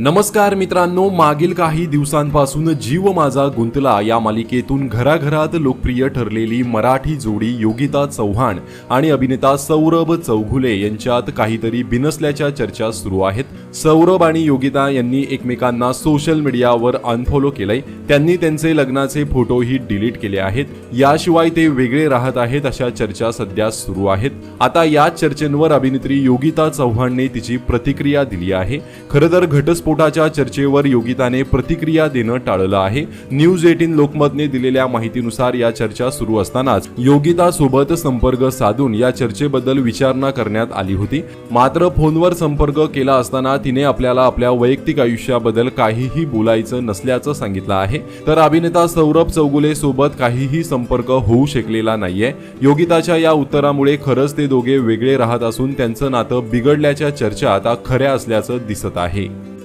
नमस्कार मित्रांनो मागील काही दिवसांपासून जीव माझा गुंतला. या मालिकेतून घराघरात लोकप्रिय ठरलेली मराठी जोडी योगिता चव्हाण आणि अभिनेता सौरभ चौघुले यांच्यात काहीतरी बिनसल्याच्या चर्चा सुरू आहेत. सौरभ आणि योगिता यांनी एकमेकांना सोशल मीडियावर अनफॉलो केलंय. त्यांनी त्यांचे लग्नाचे फोटोही डिलीट केले आहेत. याशिवाय ते वेगळे राहत आहेत अशा चर्चा सध्या सुरू आहेत. आता या चर्चेंवर अभिनेत्री योगिता चव्हाणने तिची प्रतिक्रिया दिली आहे. खरं तर घटस्फोटाच्या चर्चेवर योगिताने प्रतिक्रिया देणं टाळलं आहे. न्यूज एटीन लोकमतने दिलेल्या माहितीनुसार या चर्चा सुरू असतानाच योगिता सोबत संपर्क साधून या चर्चेबद्दल विचारणा करण्यात आली होती. मात्र फोनवर संपर्क केला असताना तिने आपल्याला आपल्या वैयक्तिक आयुष्याबद्दल काहीही बोलायचं नसल्याचं सांगितलं आहे. तर अभिनेता सौरभ चौगुले सोबत काहीही संपर्क होऊ शकलेला नाहीये. योगिताच्या या उत्तरामुळे खरंच ते दोघे वेगळे राहत असून त्यांचं नातं बिघडल्याच्या चर्चा आता खऱ्या असल्याचं दिसत आहे.